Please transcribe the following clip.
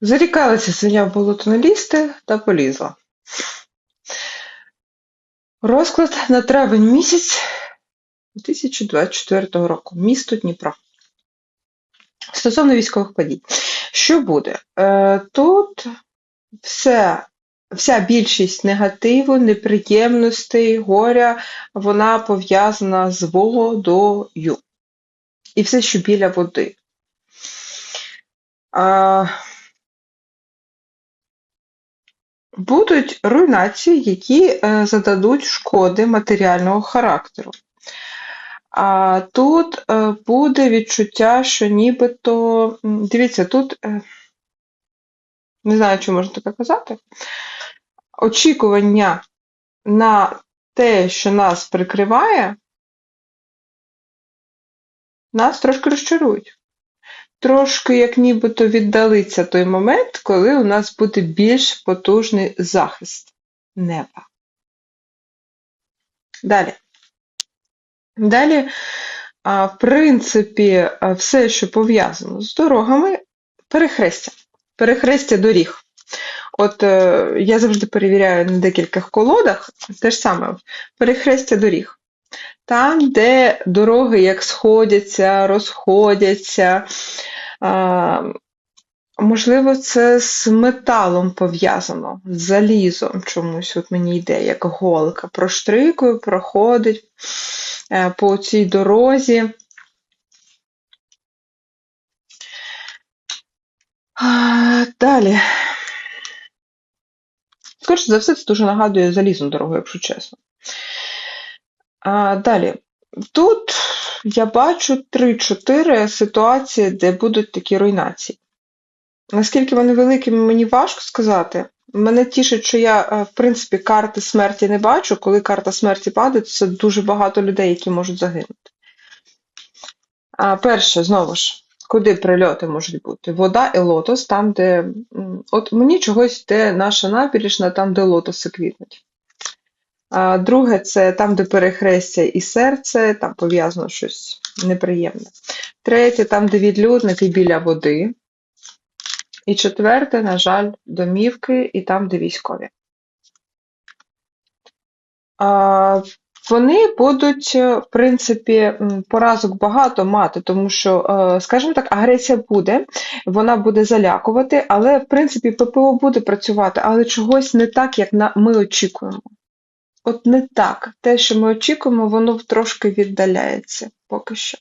Зарікалася свиня в болото не лізти та полізла. Розклад на травень місяць 2024 року. Місто Дніпро. Стосовно військових подій. Що буде? Е, Тут все, вся більшість негативу, неприємностей, горя, вона пов'язана з водою. І все, що біля води. А, Будуть руйнації, які е, зададуть шкоди матеріального характеру. А тут е, буде відчуття, що нібито. Дивіться, тут е, не знаю, чи можна таке казати. Очікування на те, що нас прикриває, нас трошки розчарують. Трошки, як нібито віддалиться той момент, коли у нас буде більш потужний захист неба. Далі. Далі, в принципі, все, що пов'язано з дорогами, перехрестя. Перехрестя доріг. От е, я завжди перевіряю на декількох колодах те ж саме перехрестя доріг. Там, де дороги як сходяться, розходяться. А, можливо, це з металом пов'язано, з залізом чомусь. От мені йде, як голка. Проштрикує, проходить е, по цій дорозі. Далі. Скоріше за все, це дуже нагадує залізну дорогу, якщо чесно. Далі. Тут я бачу 3-4 ситуації, де будуть такі руйнації. Наскільки вони великими, мені важко сказати. Мене тішить, що я, е, в принципі, карти смерті не бачу. Коли карта смерті падає, це дуже багато людей, які можуть загинути. А перше, знову ж, куди прильоти можуть бути? Вода і лотос, там, де. От мені чогось йде наша набережна, там, де лотоси квітнуть. Друге, це там, де перехрестя і серце, там пов'язано щось неприємне. Третє, там, де відлюдники біля води. І четверте, на жаль, домівки і там, де військові. Вони будуть, е, в принципі, поразок багато мати, тому що, е, скажімо так, агресія буде, вона буде залякувати, але, в принципі, ППО буде працювати, але чогось не так, як ми очікуємо. От не так. Те, що ми очікуємо, воно трошки віддаляється поки що.